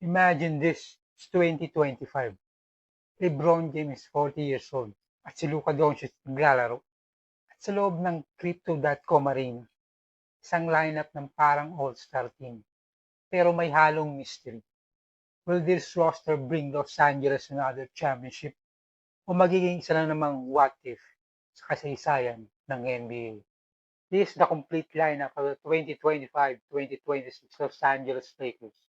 Imagine this, it's 2025. LeBron James is 40 years old at si Luka Doncic naglalaro. At sa loob ng Crypto.com Arena, isang lineup ng parang all-star team. Pero may halong mystery. Will this roster bring Los Angeles another championship? O magiging isa na namang what if sa kasaysayan ng NBA? This is the complete lineup of the 2025-2026 Los Angeles Lakers.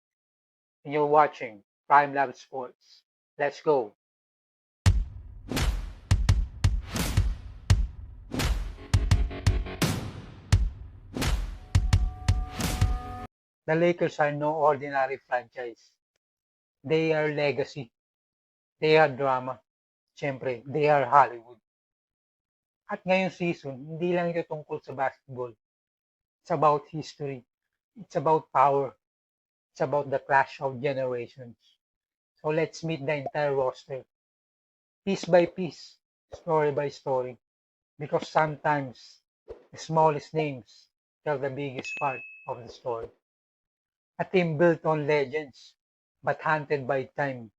And you're watching Prime Lab Sports. Let's go! The Lakers are no ordinary franchise. They are legacy. They are drama. Siyempre, they are Hollywood. At ngayong season, hindi lang ito tungkol sa basketball. It's about history. It's about power. It's about the clash of generations. So let's meet the entire roster. Piece by piece, story by story. Because sometimes, the smallest names tell the biggest part of the story. A team built on legends, but hunted by time.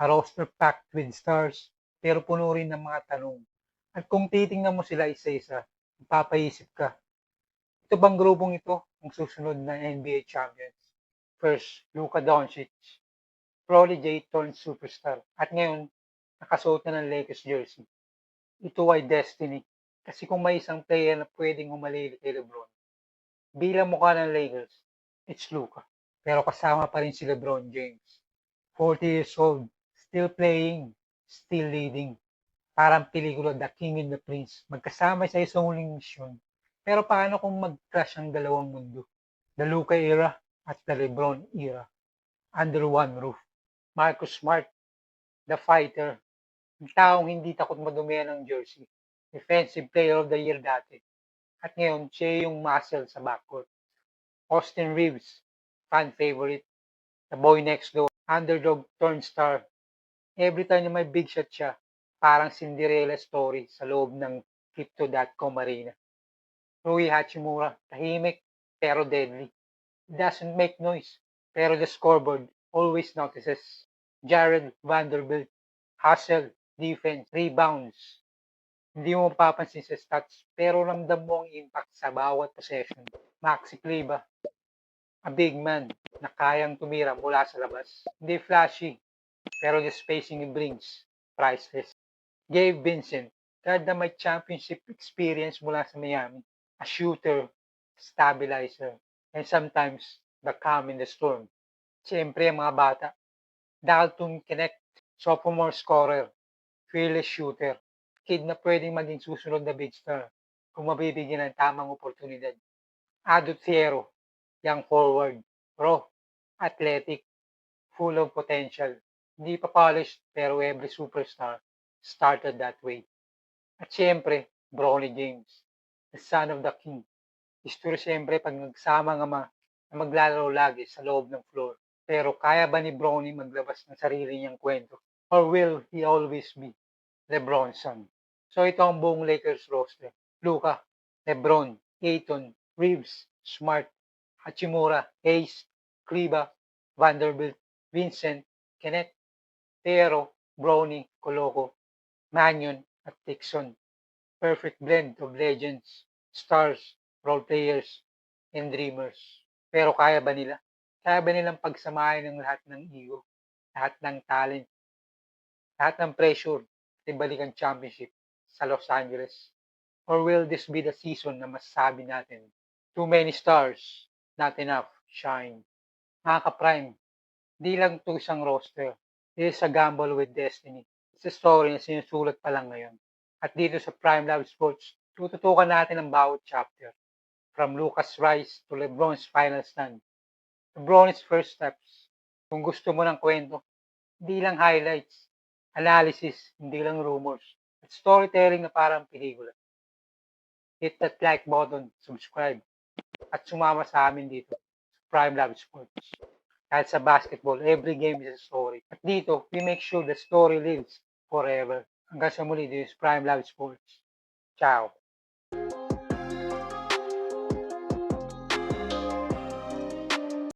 A roster packed with stars, pero puno rin ng mga tanong. At kung titingnan mo sila isa-isa, papaisip ka, ito bang grupong ito ang susunod na NBA champions? First, Luka Doncic, prodigy turned superstar. At ngayon, nakasuot na ng Lakers jersey. Ito ay destiny. Kasi kung may isang player na pwedeng humalili kay LeBron, bilang mukha ng Lakers, it's Luka. Pero kasama pa rin si LeBron James. 40 years old, still playing, still leading. Parang pelikula The King and the Prince. Magkasama sa isang huling misyon. Pero paano kung mag-crash ang dalawang mundo? The Luka era at the LeBron era. Under one roof. Marcus Smart, the fighter. Ang taong hindi takot madumihan ng jersey. Defensive Player of the Year dati. At ngayon, siya yung muscle sa backcourt. Austin Reeves, fan favorite. The boy next door, underdog turned star. Every time na may big shot siya, parang Cinderella story sa loob ng Crypto.com Arena. Rui Hachimura, tahimik pero deadly. Doesn't make noise, pero the scoreboard always notices. Jared Vanderbilt, hustle, defense, rebounds. Hindi mo mapapansin sa stats, pero ramdam mo ang impact sa bawat possession. Maxi Kleba, a big man na kayang tumira mula sa labas. Hindi flashy, pero the spacing he brings, priceless. Gabe Vincent, God na may championship experience mula sa Miami. A shooter, stabilizer, and sometimes the calm in the storm. Siyempre, ang mga bata. Dalton Connect, sophomore scorer, fearless shooter, kid na pwedeng maging susunod na big star kung mabibigyan ng tamang oportunidad. Ado Thiero, young forward, raw, athletic, full of potential. Hindi pa polished, pero every superstar started that way. At siyempre, Bronny James, the son of the king. History siyempre pag nagsama ng ama na maglalaro lagi sa loob ng floor. Pero kaya ba ni Bronny maglabas ng sarili niyang kwento? Or will he always be LeBron's son? So ito ang buong Lakers roster. Luka, LeBron, Ayton, Reeves, Smart, Hachimura, Hayes, Kleba, Vanderbilt, Vincent, Kenneth, Pero, Brownie, Coloco, Mannion, at Dixon. Perfect blend of legends, stars, role players, and dreamers. Pero kaya ba nila? Kaya ba nilang pagsamahin ng lahat ng ego, lahat ng talent, lahat ng pressure at ibalik ang championship sa Los Angeles? Or will this be the season na masasabi natin, too many stars, not enough shine? Mga ka-prime, di lang ito isang roster. It is a gamble with destiny. It's a story na sinusulat pa lang ngayon. At dito sa Prime Love Sports, tututukan natin ang bawat chapter. From Lucas Rice to LeBron's final stand. LeBron's first steps. Kung gusto mo ng kwento, hindi lang highlights, analysis, hindi lang rumors, at storytelling na parang pelikula. Hit that like button, subscribe, at sumama sa amin dito sa Prime Love Sports. Kahit sa basketball, every game is a story. At dito, we make sure the story lives forever. Hanggang sa muli, this is Prime Love Sports. Ciao!